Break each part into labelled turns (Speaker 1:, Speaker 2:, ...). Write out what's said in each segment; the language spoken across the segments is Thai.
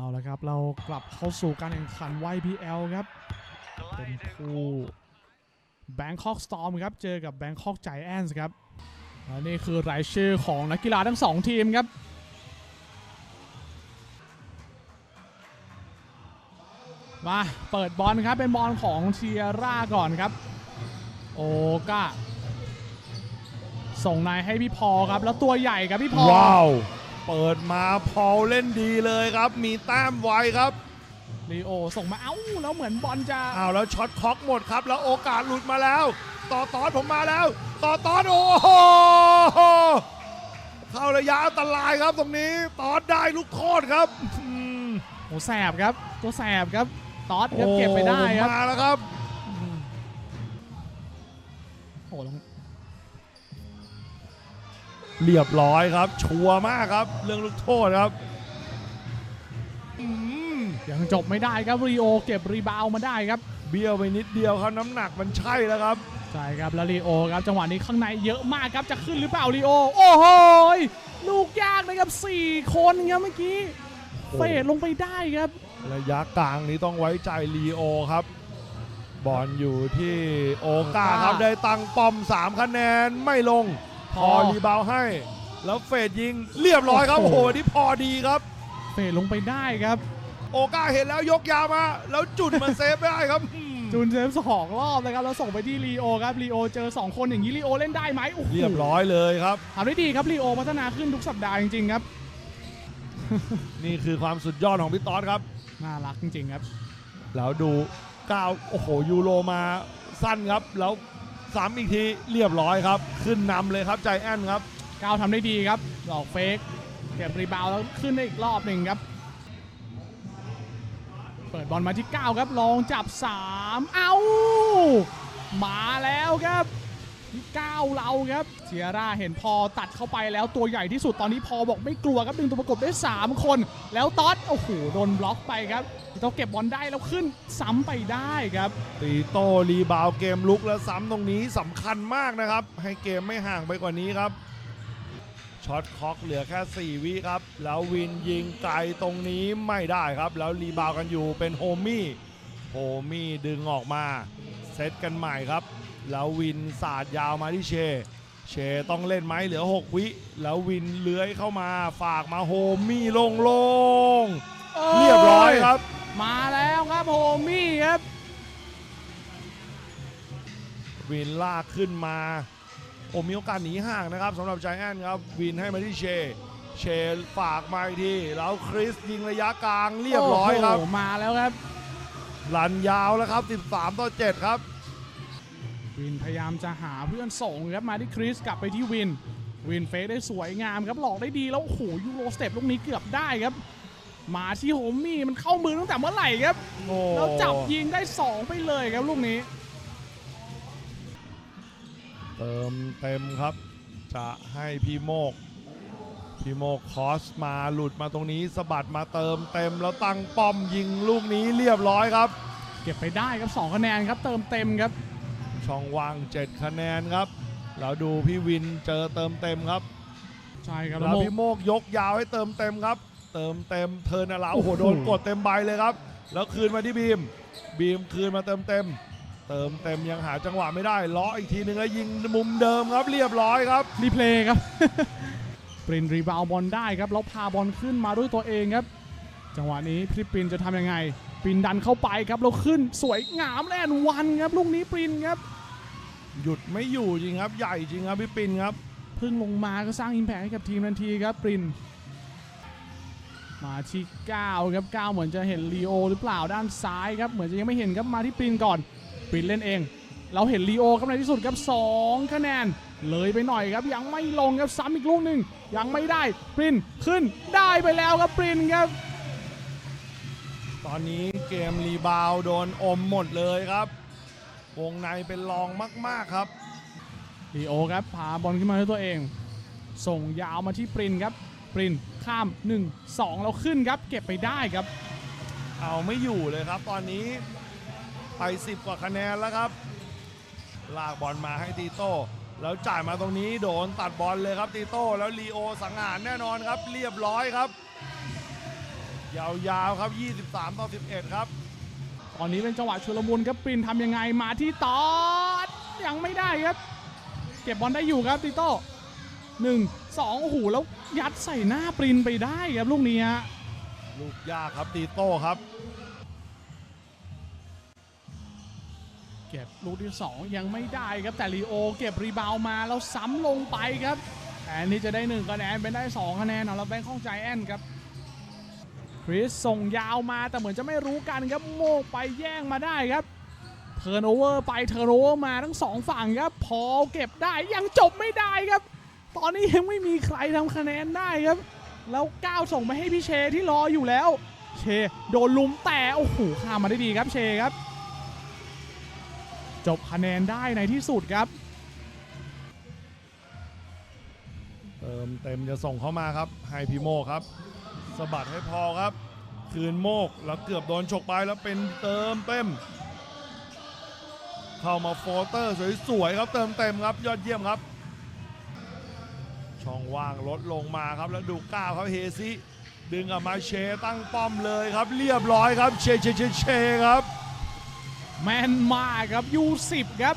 Speaker 1: เอาละครับ เรากลับเข้าสู่การแข่งขัน YPL ครับ เป็นคู่ Bangkok Storm ครับ เจอกับ Bangkok Giants ครับและนี่คือรายชื่อของนักกีฬาทั้งสองทีมครับมาเปิดบอลครับ เป็นบอลของเชียร่าก่อนครับ โอกาส่งในให้พี่พอครับ แล้วตัวใหญ่ครับพี่พอ
Speaker 2: ว้าว เปิดมาพอลเล่นดีเลยครับ มีแต้มไวครับ
Speaker 1: ลีโอส่งมาเอ้าแล้วเหมือนบอลจะ
Speaker 2: อ้าวแล้วช็อตคล็อกหมดครับ แล้วโอกาสหลุดมาแล้ว ต่อตอนผมมาแล้ว ต่อตอนโอ้โหเข้าระยะอันตรายครับตรงนี้ตอนได้ลูกโทษครับอืม
Speaker 1: โอ้แสบครับ ตัวแสบครับตอสครับเก็บไปได้
Speaker 2: โอ้
Speaker 1: ครับ
Speaker 2: มาแล้วครับ
Speaker 1: โอ้ลง
Speaker 2: เรียบร้อยครับ ชัวร์มากครับ เรื่องลูกโทษครับอืม
Speaker 1: ยังจบไม่ได้ครับรีโอเก็บรีบาวด์มาได้ครับ
Speaker 2: เบี้ยวไปนิดเดียวครับน้ำหนักมันใช่แล้วครับ
Speaker 1: ใช่ครับแล้วรีโอครับจังหวะนี้ข้างในเยอะมากครับจะขึ้นหรือเปล่ารีโอ โอ้โหยลูกยากนะครับ 4 คนครับเมื่อกี้
Speaker 2: โอ้
Speaker 1: เฟดลงไปได้ครับ
Speaker 2: ระยะกลางนี้ต้องไว้ใจลีโอครับบอลอยู่ที่โอกาครับได้ตังป้อม 3 คะแนนไม่ลง พอรีบาวด์ให้ แล้วเฟดยิงเรียบร้อยครับ
Speaker 1: โอ้
Speaker 2: โอ้
Speaker 1: โห
Speaker 2: โหนี่พอดีครับ
Speaker 1: เฟดลงไปได้ครับ
Speaker 2: โอกาเห็นแล้วยกยาวมา แล้วจุดมันเซฟได้ครับอืม
Speaker 1: จูนเจมส์สองรอบนะครับแล้วส่งไปที่รีโอครับรีโอเจอ 2 คนอย่างนี้รีโอเล่นได้ไหมโอ้โห
Speaker 2: เรียบร้อยเลยครับ
Speaker 1: ทำได้ดีครับรีโอพัฒนาขึ้นทุกสัปดาห์จริงๆครับ
Speaker 2: นี่คือความสุดยอดของพี่ต๊อดครับ
Speaker 1: น่ารักจริงๆครับ
Speaker 2: แล้วดูก้าวโอ้โหยูโรมาสั้นครับ แล้ว ซ้ำอีกทีเรียบร้อยครับ ขึ้นนำเลยครับใจแอนครับ
Speaker 1: ก้าวทำได้ดีครับหลอกเฟกเก็บรีบาวแล้วขึ้นได้อีกรอบหนึ่งครับ เปิดบอลมาที่ 9 ครับลองจับ 3 เอ้ามาแล้วครับ 9เราครับเชียร่าเห็นพอตัดเข้าไปแล้วตัวใหญ่ที่สุดตอนนี้พอบอกไม่กลัวครับดึงตัวประกบได้ 3 คน แล้วต๊อดโอ้โหโดนบล็อกไปครับต้องเก็บบอลได้แล้วขึ้นซ้ำไปได้ครับ
Speaker 2: ตีโต้รีบาวเกมลุกและซ้ำตรงนี้สำคัญมากนะครับ ให้เกมไม่ห่างไปกว่านี้ครับช็อตค็อกเหลือแค่ 4 วิครับ แล้ววินยิงไกลตรงนี้ไม่ได้ครับ แล้วรีบาวกันอยู่เป็นโฮมี่โฮมี่ดึงออกมาเซตกันใหม่ครับ แล้ววินสาดยาวมาที่เช เชต้องเล่นไหมเหลือ 6 วิ แล้ววินเลื้อยเข้ามาฝากมาโฮมี่ลงลงๆเรียบร้อยครับ
Speaker 1: มาแล้วครับโฮมี่ครับ
Speaker 2: วินลากขึ้นมาโอ้มีโอกาสหนีห่างนะครับสำหรับใจแอนครับ วินให้มาที่เช เชฝากมาอีกทีแล้วคริสยิงระยะกลางเรียบร้อยครับ
Speaker 1: โโหมาแล้วครับ
Speaker 2: ลันยาวแล้วครับ 13 ต่อ 7 ครับ
Speaker 1: วินพยายามจะหาเพื่อนส่งครับมาที่คริสกลับไปที่วิน วินเฟกได้สวยงามครับหลอกได้ดีแล้วโอ้โหยูโรสเต็ปลูกนี้เกือบได้ครับมาที่โฮมมี่มันเข้ามือตั้งแต่เมื่อไหร่ครับ
Speaker 2: โอ้
Speaker 1: แล้วจับยิงได้ 2 ไปเลยครับลูกนี้
Speaker 2: เติมเต็มครับ จะให้พี่โมก พี่โมกคอสมาหลุดมาตรงนี้สะบัดมาเติมเต็มแล้วตั้งป้อมยิงลูกนี้เรียบร้อยครับ
Speaker 1: เก็บไปได้ครับ 2 คะแนนครับ เติมเต็มครับ
Speaker 2: ช่องว่าง 7 คะแนนครับแล้วดูพี่วินเจอเติมเต็มครับ
Speaker 1: ใช่ครับ
Speaker 2: แล้ว
Speaker 1: โม
Speaker 2: พี่โมกยกยาวให้เติมเต็มครับ เติมเต็มเทิร์นอาราโอ้โหโดนกดเต็มใบเลยครับ แล้วคืนมาที่บีม บีมคืนมาเติมเต็ม เติมเต็มยังหาจังหวะไม่ได้ล้ออีกทีหนึงแล้วยิงมุมเดิมครับ เรียบร้อยครับ
Speaker 1: รีเพลย์ครับปรินรีบาวด์บอลได้ครับแล้วพาบอลขึ้นมาด้วยตัวเองครับ จังหวะนี้พี่ปรินจะทำยังไงปรินดันเข้าไปครับแล้วขึ้นสวยงามแล่นวันครับลูกนี้ปรินครับ
Speaker 2: หยุดไม่อยู่จริงครับใหญ่จริงครับพี่ปินครับ
Speaker 1: เพิ่งลงมาก็สร้างอิมแพคให้กับทีมทันทีครับปรินมาที่9ครับ9เหมือนจะเห็นลีโอหรือเปล่าด้านซ้ายครับเหมือนจะยังไม่เห็นครับมาที่ปรินก่อนปรินเล่นเอง เราเห็นลีโอครับในที่สุดครับ2คะแนนเลยไปหน่อยครับยังไม่ลงครับซ้ำอีกลูกหนึ่งยังไม่ได้ปรินขึ้นได้ไปแล้วครับปรินครับ
Speaker 2: ตอนนี้เกมรีบาวด์โดนอมหมดเลยครับ วงในเป็นรองมาก ๆ ครับ
Speaker 1: ลีโอครับพาบอลขึ้นมาด้วยตัวเอง ส่งยาวมาที่ปรินครับ ปรินข้าม 1 2 แล้วขึ้นครับ เก็บไปได้ครับ
Speaker 2: เอาไม่อยู่เลยครับ ตอนนี้ไป 10 กว่าคะแนนแล้วครับ ลากบอลมาให้ตีโต้ แล้วจ่ายมาตรงนี้โดนตัดบอลเลยครับตีโต้แล้วลีโอสังหารแน่นอนครับ เรียบร้อยครับ ยาวๆครับ 23 ต่อ 11 ครับ
Speaker 1: ต อนนี้เป็นจังหวะชุลมุนครับปรินทำยังไงมาที่ตอดยังไม่ได้ครับ เก็บบอลได้อยู่ครับติโต้หนึ่งสองโอ้โหแล้วยัดใส่หน้าปรินไปได้ครับลูกนี้ฮะ
Speaker 2: ลูกยากครับตีโต้ครับ
Speaker 1: เก็บลูกที่สองยังไม่ได้ครับแต่ลีโอ เก็บรีบาวด์มาแล้วซ้ำลงไปครับแต่อันนี้จะได้หนึ่งคะแนนเป็นได้สองคะแนนเอาแล้วแบงค์ข้องใจแอนครับค ริสส่งยาวมาแต่เหมือนจะไม่รู้กันครับโมกไปแย่งมาได้ครับเทิร์นโอเวอร์ไปเทิร์นโอเวอร์มาทั้งสองฝั่งครับพอเก็บได้ยังจบไม่ได้ครับ ตอนนี้ยังไม่มีใครทำคะแนนได้ครับ แล้วก้าวส่งไปให้พี่เชที่รออยู่แล้ว เชโดนลุมแต่โอ้โหข้ามมาได้ดีครับเชครับ จบคะแนนได้ในที่สุดครับ
Speaker 2: เติมเต็มจะส่งเข้ามาครับให้พี่โมครับ สะบัดให้พอครับคืนโมกแล้วเกือบโดนฉกไปแล้วเป็นเติมเต็ม เข้ามาโฟเตอร์สวยๆครับเติมเต็มครับยอดเยี่ยมครับ ช่องว่างลดลงมาครับแล้วดูก้าวครับเฮซิดึงออกมาเชตั้งป้อมเลยครับ เรียบร้อยครับเชเชเชเชครับ
Speaker 1: แมนมากครับยูสิบครับ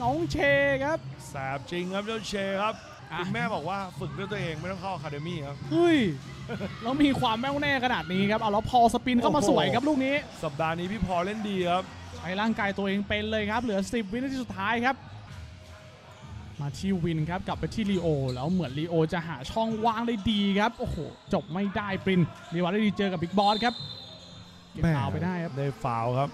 Speaker 1: น้องเชครับ
Speaker 2: แสบจริงครับเจ้าเชครับ
Speaker 1: อะ
Speaker 2: คุณแม่บอกว่าฝึกด้วยตัวเองไม่ต้องเข้าอะคาเดมี่ครับ
Speaker 1: เฮ้ยแล้วมีความแม่วแน่ขนาดนี้ครับเอาแล้วพอสปินเข้ามา
Speaker 2: โอ้โห
Speaker 1: สวยครับลูกนี้
Speaker 2: สัปดาห์นี้พี่พอเล่นดีครับ
Speaker 1: ใช้ร่างกายตัวเองเป็นเลยครับ เหลือ 10 วินาทีสุดท้ายครับ มาที่วินครับกลับไปที่ลีโอ แล้วเหมือนลีโอจะหาช่องว่างได้ดีครับ โอ้โห จบไม่ได้ปรินรีวัตได้ดีเจอกับบิ๊กบอสครับเก็บฟาวล์ไปได้ครับ
Speaker 2: ได้ฟาวล์ครับ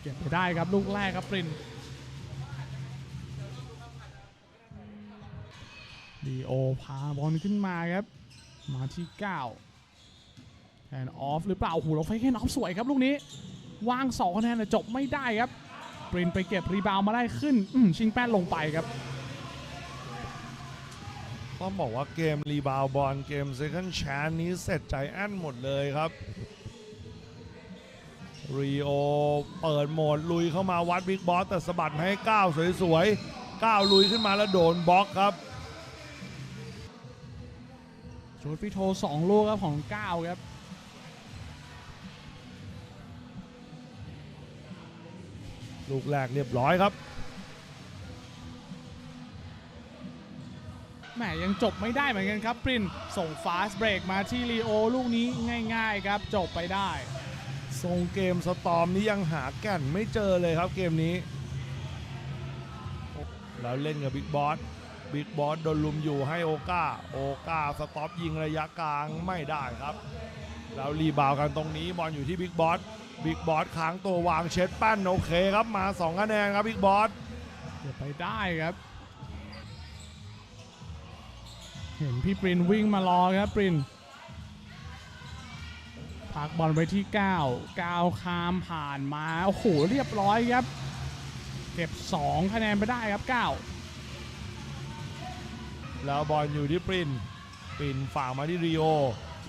Speaker 1: เก็บไปได้ครับลูกแรกครับปรินดีโอพาบอลขึ้นมาครับ มาที่9แทนออฟหรือเปล่าโอ้โหเราไฟแค่นออฟสวยครับลูกนี้วาง2คะแนนจบไม่ได้ครับปรินไปเก็บรีบาวมาได้ขึ้นชิงแป้นลงไปครับ
Speaker 2: ต้องบอกว่าเกมรีบาวบอลเกมเซคันด์แชนนี้เสร็จใจแอนหมดเลยครับ รีโอเปิดโหมดลุยเข้ามาวัดบิ๊กบอสแต่สะบัดมาให้ก้าวสวยๆก้าวลุยขึ้นมาแล้วโดนบล็อกครับ
Speaker 1: ชุดฟิโท2ลูกครับของ9ครับ
Speaker 2: ลูกแรกเรียบร้อยครับ
Speaker 1: แหมยังจบไม่ได้เหมือนกันครับปรินส่งฟาสเบรกมาที่ลีโอลูกนี้ง่าย ๆ ครับจบไปได้
Speaker 2: ทรงเกมสตอมนี้ยังหาแก่นไม่เจอเลยครับเกมนี้ แล้วเล่นกับบิ๊กบอสบิ๊กบอสโดนลุมอยู่ให้โอกาโอกาสต็อปยิงระยะกลางไม่ได้ครับ แล้วรีบาวกันตรงนี้บอลอยู่ที่บิ๊กบอสบิ๊กบอสค้างตัววางเช็ดปั้นโอเคครับมา2คะแนนครับบิ๊กบอส
Speaker 1: เก็บไปได้ครับ เห็นพี่ปรินวิ่งมารอครับปริน พักบอลไปที่ 9 9คามผ่านมา โอ้โห เรียบร้อยครับ เก็บ 2 คะแนนไปได้ครับ 9
Speaker 2: แล้วบอลอยู่ที่ปรินปรินฝากมาที่รีโอ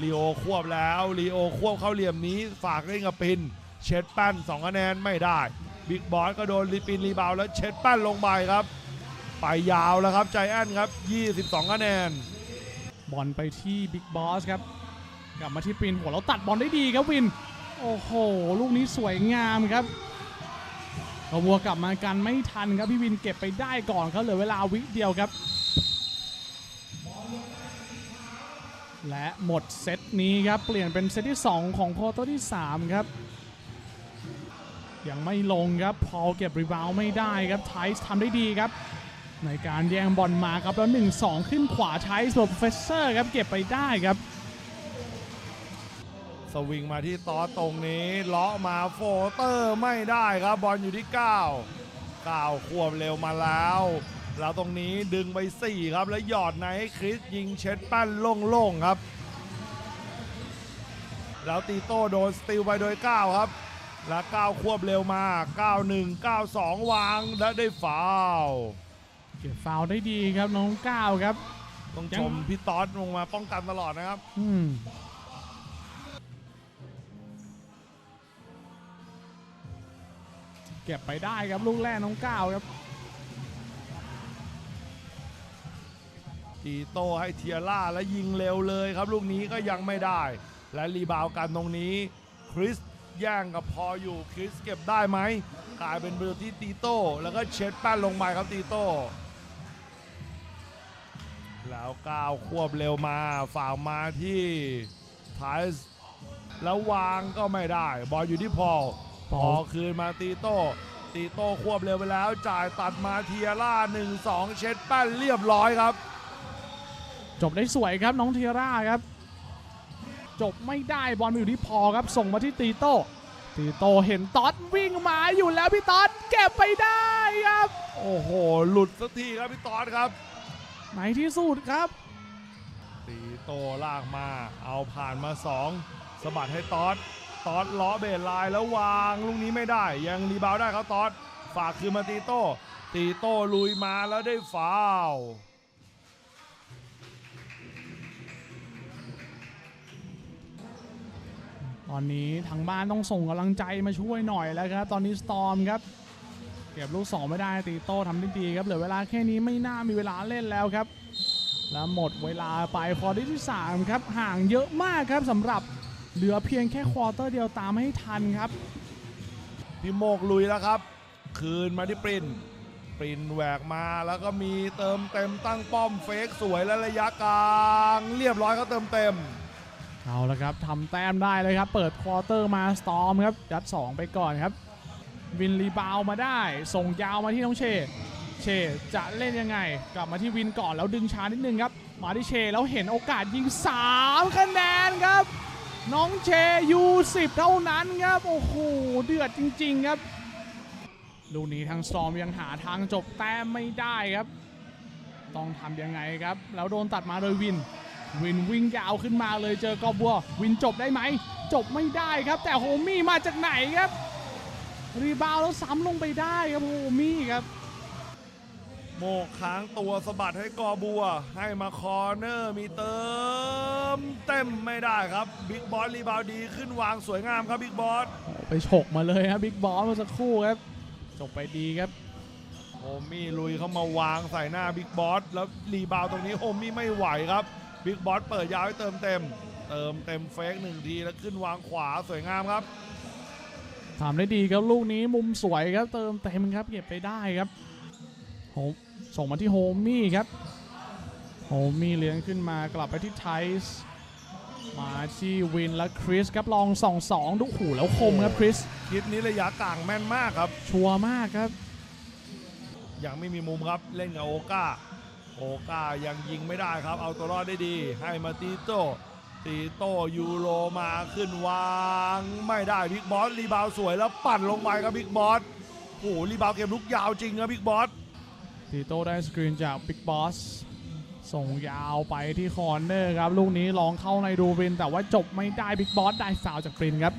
Speaker 2: รีโอควบแล้วรีโอควบเข้าเหลี่ยมนี้ ฝากเล่นกับปรินเช็ดปั้น2คะแนนไม่ได้บิ๊กบอสก็โดนรีปินรีบาวด์แล้วเช็ดปั้นลงไปครับ ไปยาวแล้วครับใจแอนครับ 22 คะแนน
Speaker 1: บอลไปที่บิ๊กบอสครับ กลับมาที่ปรินหัวเราตัดบอลได้ดีครับวิน โอ้โห ลูกนี้สวยงามครับกวัวกลับมากันไม่ทันครับพี่วินเก็บไปได้ก่อนเขาเหลือเวลาวิเดียวครับ และหมดเซตนี้ครับ เปลี่ยนเป็นเซตที่ 2 ของคอตร์ที่ 3 ครับ ยังไม่ลงครับ พอเก็บรีบาวไม่ได้ครับไทส์ทำได้ดีครับ ในการแย่งบอลมาครับแล้ว 1-2 ขึ้นขวาไทส์ส่วนโปรเฟสเซอร์ครับเก็บไปได้ครับ
Speaker 2: สวิงมาที่ตอสตรงนี้เลาะมาโฟเตอร์ไม่ได้ครับบอลอยู่ที่ 9 9 ควบเร็วมาแล้ว แล้วตรงนี้ดึงไป 4 ครับ แล้วหยอดในให้คริสยิงเช็ดปั้นโล่งๆครับ แล้วตีโต้โดนสติลไปโดย 9 ครับ แล้ว9ควบเร็วมา 91 92 วางและได้ฟาวล์
Speaker 1: เก็บฟาวล์ได้ดีครับน้องก้าวครับ
Speaker 2: ต้อง
Speaker 1: ยั
Speaker 2: ช
Speaker 1: ง
Speaker 2: มพี่ต๊อดลงมาป้องกันตลอดนะครับ
Speaker 1: อืม เก็บไปได้ครับลูกแรกน้องก้าวครับ
Speaker 2: ตีโต้ให้เทียร่าและยิงเร็วเลยครับ ลูกนี้ก็ยังไม่ได้ และรีบาวกันตรงนี้คริสแย่งกับพออยู่คริสเก็บได้ไหมกลายเป็นประตูที่ตีโต้แล้วก็เช็ดแป้นลงไปครับตีโต้แล้วก้าวควบเร็วมาฝ่ามาที่ไทส์แล้ววางก็ไม่ได้ บอลอยู่ที่พอ พอคืนมาตีโต้ตีโต้ควบเร็วไปแล้ว จ่ายตัดมาเทียร่า1-2 เช็ดแป้นเรียบร้อยครับ
Speaker 1: จบได้สวยครับน้องเทียร่าครับ จบไม่ได้บอลมาอยู่ที่พอครับ ส่งมาที่ตีโต้ตีโต้เห็นต๊อดวิ่งมาอยู่แล้วพี่ต๊อดเก็บไปได้ครับ
Speaker 2: โอ้โห หลุดสักทีครับพี่ตอดครับ
Speaker 1: ในที่สุดครับ
Speaker 2: ตีโตลากมาเอาผ่านมา2สะบัดให้ตอด ตอดล้อเบรไลน์แล้ววางลูกนี้ไม่ได้ ยังรีบาวได้ครับตอดฝากคืนมาตีโต้ตีโต้ลุยมาแล้วได้ฟาว
Speaker 1: ตอนนี้ทางบ้านต้องส่งกำลังใจมาช่วยหน่อยแล้วครับ ตอนนี้สตอมครับเก็บลูกสองไม่ได้ตีโต้ทำได้ดีครับเหลือเวลาแค่นี้ไม่น่ามีเวลาเล่นแล้วครับ แล้วหมดเวลาไปคอร์ที่3ครับห่างเยอะมากครับสำหรับ เหลือเพียงแค่ควอเตอร์เดียวตามให้ทันครับ
Speaker 2: พี่โมกลุยแล้วครับ คืนมาที่ปรินปรินแหวกมาแล้วก็มีเติมเต็มตั้งป้อมเฟกสวยและระยะกลาง เรียบร้อยเขาเติมเต็ม
Speaker 1: เอาละครับทำแต้มได้เลยครับ เปิดควอเตอร์มาสตอมครับยัด 2 ไปก่อนครับ วินรีบาวมาได้ ส่งยาวมาที่น้องเช เชจะเล่นยังไง กลับมาที่วินก่อนแล้วดึงช้านิดนึงครับ มาที่เชแล้วเห็นโอกาสยิง 3 คะแนนครับ น้องเชยู10เท่านั้นครับ โอ้โห เดือดจริง ๆ ครับ ลูกนี้ทางสตอมยังหาทางจบแต้มไม่ได้ครับ ต้องทำยังไงครับ แล้วโดนตัดมาโดยวิน วินวิ่งยาวขึ้นมาเลยเจอกอบัว วินจบได้ไหม จบไม่ได้ครับ แต่โฮมี่มาจากไหนครับ รีบาวแล้วซ้ำลงไปได้ครับโฮมี่ครับ
Speaker 2: โมกค้างตัวสะบัดให้กอบัว ให้มาคอร์เนอร์มีเติม เต็มไม่ได้ครับบิ๊กบอสรีบาวดีขึ้นวางสวยงามครับบิ๊กบอส
Speaker 1: ไปฉกมาเลยครับบิ๊กบอสเมื่อสักครู่ครับจบไปดีครับ
Speaker 2: โฮมี่ลุยเข้ามาวางใส่หน้าบิ๊กบอสแล้วรีบาวตรงนี้โฮมี่ไม่ไหวครับบิ๊กบอสเปิดยาวให้เติมเต็ม เติมเต็มเฟกหนึ่งทีแล้วขึ้นวางขวาสวยงามครับ
Speaker 1: ทำได้ดีครับลูกนี้มุมสวยครับเติมเต็มครับเก็บไปได้ครับโฮม ส่งมาที่โฮมี่ครับ โฮมี่เลี้ยงขึ้นมากลับไปที่ไทส์มาที่วินและคริสครับลองส่องสองดูหูแล้วคมครับคริส
Speaker 2: คิดนี้ระยะกลางแม่นมากครับ
Speaker 1: ชัวร์มากครับ
Speaker 2: ยังไม่มีมุมครับเล่นกับโอกาโอกายังยิงไม่ได้ครับ เอาตัวรอดได้ดี ให้มาตีโต้ตีโต้ยูโรมาขึ้นวางไม่ได้บิ๊กบอสรีบาวสวยแล้วปั่นลงไปครับบิ๊กบอสโอ้โหรีบาวเกมลุกยาวจริงครับบิ๊กบอส
Speaker 1: ตีโต้ได้สกรีนจากบิ๊กบอสส่งยาวไปที่คอร์เนอร์ครับ ลูกนี้ลองเข้าในดูริน แต่ว่าจบไม่ได้บิ๊กบอสได้ฟาวจากปรินครับ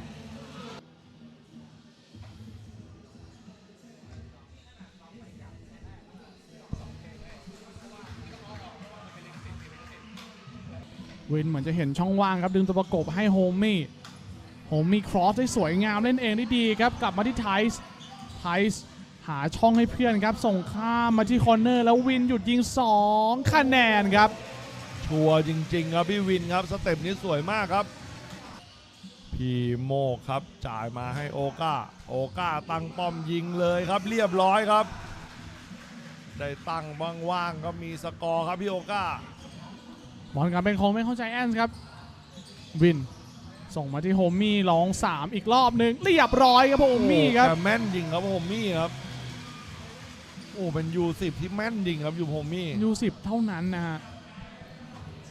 Speaker 1: วินเหมือนจะเห็นช่องว่างครับ ดึงตัวประกบให้โฮมี่โฮมี่ครอสได้สวยงามเล่นเองได้ดีครับ กลับมาที่ไทส์ไทส์ หาช่องให้เพื่อนครับ ส่งข้ามมาที่คอร์เนอร์แล้ววินหยุดยิง 2 คะแนนครับ
Speaker 2: ชัวร์จริง ๆ ครับพี่วินครับสเต็ปนี้สวยมากครับ พี่โมกครับจ่ายมาให้โอกาโอกาตั้งป้อมยิงเลยครับ เรียบร้อยครับ ได้ตั้งว่างๆก็มีสกอร์ครับพี่โอกา
Speaker 1: บอลกลับเป็นของไม่เข้าใจแอนส์ครับ วินส่งมาที่โฮมี่ลอง 3 อีกรอบหนึ่งเรียบร้อยครับโฮมี่ครับ
Speaker 2: แต่แม่นยิงครับโฮมี่ครับ โอ้เป็นยูสิบที่แม่นยิงครับยูโฮมี่
Speaker 1: ยูสิบเท่านั้นนะฮะ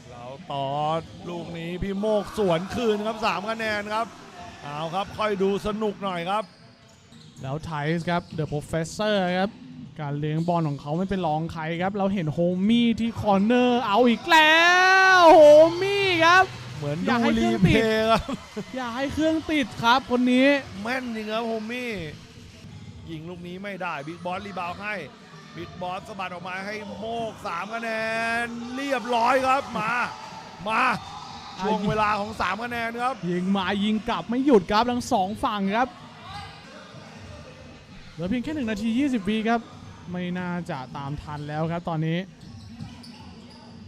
Speaker 2: แล้วต่อลูกนี้พี่โมกสวนคืนครับ3คะแนนครับเอาครับค่อยดูสนุกหน่อยครับ
Speaker 1: แล้วไทส์ครับเดอะโปรเฟสเซอร์ครับการเลี้ยงบอลของเขาไม่เป็นรองใครครับ เราเห็นโฮมี่ที่คอร์เนอร์เอาอีกแล้วโฮมี่ครับ
Speaker 2: เหมือน
Speaker 1: อยาก
Speaker 2: ดู
Speaker 1: ให้เครื่
Speaker 2: รี
Speaker 1: อง
Speaker 2: เพ
Speaker 1: ติด
Speaker 2: ย์ครับ
Speaker 1: อย่าให้เครื่องติดครับคนนี้
Speaker 2: แม่นจริงครับโฮมี่ ยิงลูกนี้ไม่ได้บิ๊กบอสรีบาวให้บิ๊กบอสสะบัดออกมาให้โมก3คะแนนเรียบร้อยครับมามาช่วงเวลาของ3คะแนนครับ
Speaker 1: ยิงมายิงกลับไม่หยุดครับทั้งสองฝั่งครับเหลือเพียงแค่1นาที 20วิครับ ไม่น่าจะตามทันแล้วครับตอนนี้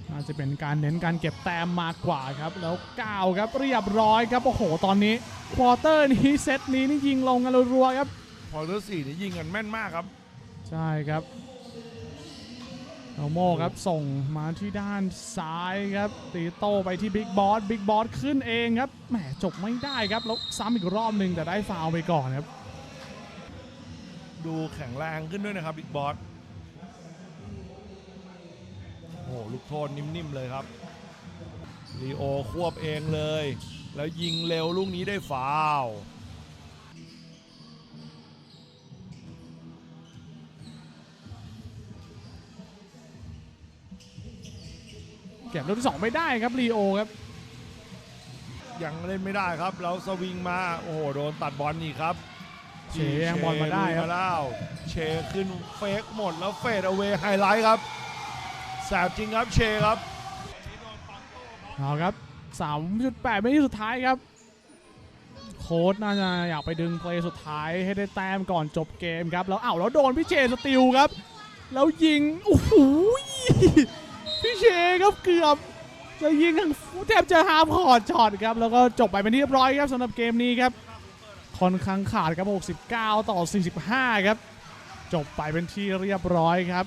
Speaker 1: น่าจะเป็นการเน้นการเก็บแต้มมากกว่าครับ แล้วก้าวครับเรียบร้อยครับ โอ้โห ตอนนี้ควอเตอร์นี้เซตนี้นี่ยิงลงกันรัวๆครับ
Speaker 2: พอเตอร์สี่นี่ยิงกันแม่นมากครับ
Speaker 1: ใช่ครับเอาโมครับส่งมาที่ด้านซ้ายครับ ตีโต้ไปที่บิ๊กบอสบิ๊กบอสขึ้นเองครับแหมจบไม่ได้ครับแล้วซ้ำอีกรอบหนึ่งแต่ได้ฟาวล์ไปก่อนครับ
Speaker 2: ดูแข็งแรงขึ้นด้วยนะครับบิ๊กบอสโอ้โหลูกโทษนิ่มๆเลยครับลีโอควบเองเลย แล้วยิงเร็วลูกนี้ได้ฟาว
Speaker 1: เก็บลูกที่สองไม่ได้ครับลีโอครับ
Speaker 2: ยังเล่นไม่ได้ครับแล้วสวิงมา โอ้โห โดนตัดบอลนี่ครับ
Speaker 1: เชยังบอลมาได้ครับ
Speaker 2: เชลุยแล้วเชขึ้นเฟกหมดแล้วเฟดเอาเวไฮไลท์ครับแสบจริงครับเชครับ
Speaker 1: เอาครับ3.8ไม่ที่สุดท้ายครับ โค้ดน่าจะอยากไปดึงเพลย์สุดท้ายให้ได้แต้มก่อนจบเกมครับ แล้วอ้าวแล้วโดนพี่เจสติลครับ แล้วยิงโอ้โห พี่เชครับเกือบจะยิงทางแทบจะฮามขอดช็อตครับ แล้วก็จบไปเป็นที่เรียบร้อยครับสำหรับเกมนี้ครับค่อนข้างขาดครับ 69 ต่อ 45 ครับ จบไปเป็นที่เรียบร้อยครับ